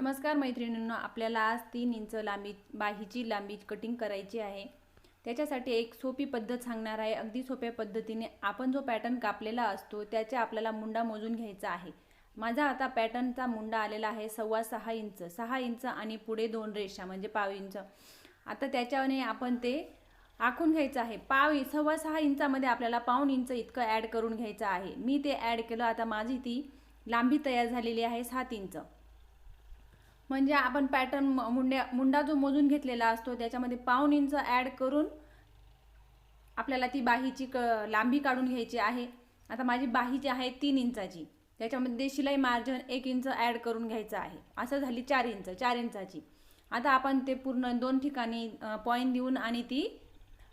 नमस्कार मैत्रिणींनो आपल्याला आज तीन इंच लांबी बाहीची लांबी कटिंग करायची आहे. त्याच्यासाठी एक सोपी पद्धत सांगणार आहे. अगदी सोप्या पद्धतीने आपण जो पॅटर्न कापलेला असतो त्याचे आपल्याला मुंडा मोजून घ्यायचा आहे. माझा आता पॅटर्नचा मुंडा आलेला आहे सव्वा सहा इंच सहा इंच आणि पुढे दोन रेषा म्हणजे पाव इंच. आता त्याच्याने आपण ते आखून घ्यायचं आहे. पाव सव्वा सहा इंचामध्ये आपल्याला पाऊन इंच इतकं ॲड करून घ्यायचं आहे. मी ते ॲड केलं. आता माझी ती लांबी तयार झालेली आहे सात इंच. म्हणजे आपण पॅटर्न मुंड्या मुंडा जो मोजून घेतलेला असतो त्याच्यामध्ये पाऊन इंच ॲड करून आपल्याला ती बाहीची क लांबी काढून घ्यायची आहे. आता माझी बाही जी आहे तीन इंचाची. त्याच्यामध्ये शिलाई मार्जिन एक इंच ॲड करून घ्यायचं आहे. असं झाली चार इंच चार इंचाची. आता आपण ते पूर्ण दोन ठिकाणी पॉईंट देऊन आणि ती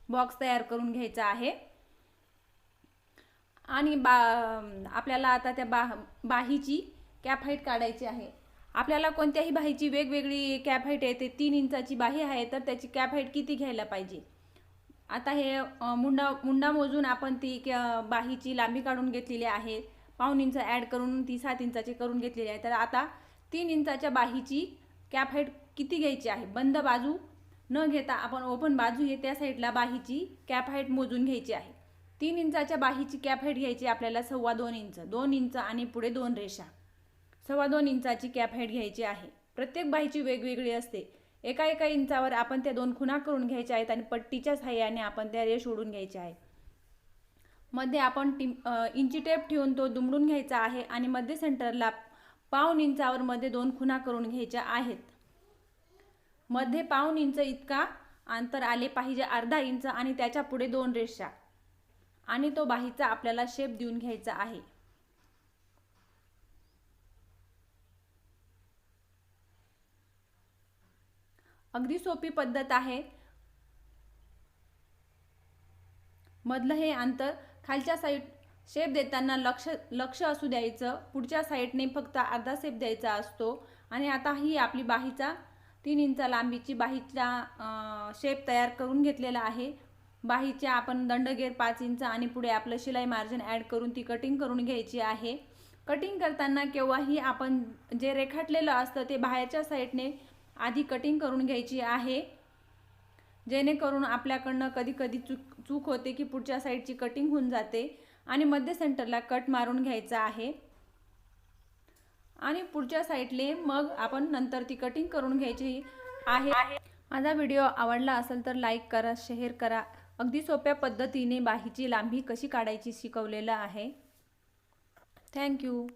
बॉक्स तयार करून घ्यायचा आहे. आणि बा आपल्याला आता त्या बा बाहीची कॅप हाईट काढायची आहे. आपल्याला कोणत्याही बाहीची वेगवेगळी कॅप हाईट ते तीन इंचाची बाही आहे तर त्याची कॅप हाईट किती घ्यायला पाहिजे? आता हे मुंडा मुंडा मोजून आपण ती बाहीची लांबी काढून घेतलेली आहे. पाऊन इंच ॲड करून ती सात इंचाची करून घेतलेली आहे. तर आता तीन इंचाच्या बाहीची कॅप हाईट किती घ्यायची आहे? बंद बाजू न घेता आपण ओपन बाजू हे त्या साईडला बाहीची कॅप हाईट मोजून घ्यायची आहे. तीन इंचाच्या बाहीची कॅप हाईट घ्यायची आपल्याला सव्वा दोन इंच दोन इंच आणि पुढे दोन रेषा. सव्वा दोन इंचाची कॅप हाईट घ्यायची आहे. प्रत्येक बाईची वेगवेगळी असते. एका एका इंचावर आपण त्या दोन खुणा करून घ्यायच्या आहेत आणि पट्टीच्या सहाय्याने आपण त्या रेष ओढून घ्यायच्या आहे मध्ये आपण टिम इंची टेप ठेवून तो दुमडून घ्यायचा आहे आणि मध्ये सेंटरला पाऊन इंचावर मध्ये दोन खुणा करून घ्यायच्या आहेत. मध्ये पाऊन इंच इतका अंतर आले पाहिजे अर्धा इंच आणि त्याच्या पुढे दोन रेषा. आणि तो बाहीचा आपल्याला शेप देऊन घ्यायचा आहे. अगदी सोपी पद्धत आहे. मधलं हे अंतर खालच्या साईड शेप देताना लक्ष लक्ष असू द्यायचं. पुढच्या साईडने फक्त अर्धा शेप द्यायचा असतो. आणि आता ही आपली बाहीचा तीन इंच लांबीची बाहीचा शेप तयार करून घेतलेला आहे. बाहीच्या आपण दंडगेर पाच इंच आणि पुढे आपलं शिलाई मार्जिन ॲड करून ती कटिंग करून घ्यायची आहे. कटिंग करताना केव्हाही आपण जे रेखाटलेलं असतं ते बाहेरच्या साईडने आधी कटिंग करून घ्यायची आहे. जेणेकरून आपल्याकडनं कधी कधी चूक चूक होते की पुढच्या साईडची कटिंग होऊन जाते आणि मध्य सेंटरला कट मारून घ्यायचा आहे. आणि पुढच्या साईडले मग आपण नंतर ती कटिंग करून घ्यायची आहे. माझा व्हिडिओ आवडला असेल तर लाईक करा शेअर करा. अगदी सोप्या पद्धतीने बाहीची लांबी कशी काढायची शिकवलेलं आहे. थँक्यू